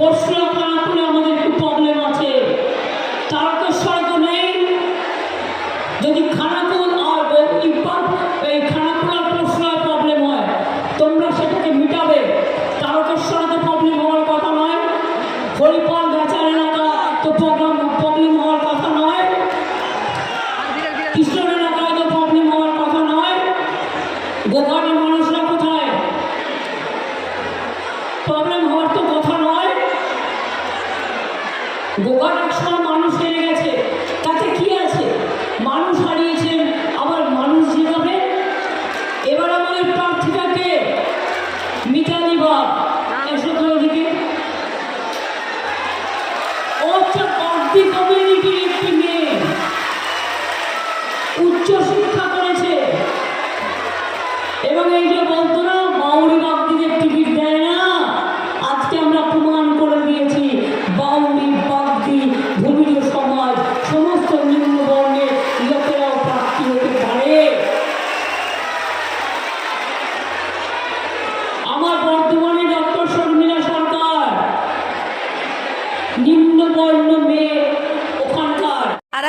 পরশুরা খানাকুলে আমাদের একটু প্রবলেম আছে। তারকেশ্বর তো নেই। যদি খানাকুল আর এই খানাকুল আর পরশুরার প্রবলেম হয়, তোমরা সেটাকে মিটাবে। তারকেশ্বরে তো প্রবলেম হওয়ার কথা নয়। হরিপাল এলাকা তো প্রবলেম হওয়ার কথা নয়। কৃষ্ণ এলাকায় তো প্রবলেম হওয়ার কথা নয়। গোঘাটের মানুষরা কোথায়? প্রবলেম হওয়ার তো গোঘাট একসময় মানুষ হেরে গেছে। তাতে কি আছে? মানুষ হারিয়েছেন, আবার মানুষ জিতাবে? এবার আমাদের প্রার্থীটাকে মিতালি বাগ এসো এদিকে ও হচ্ছে বাগদি কমিউনিটির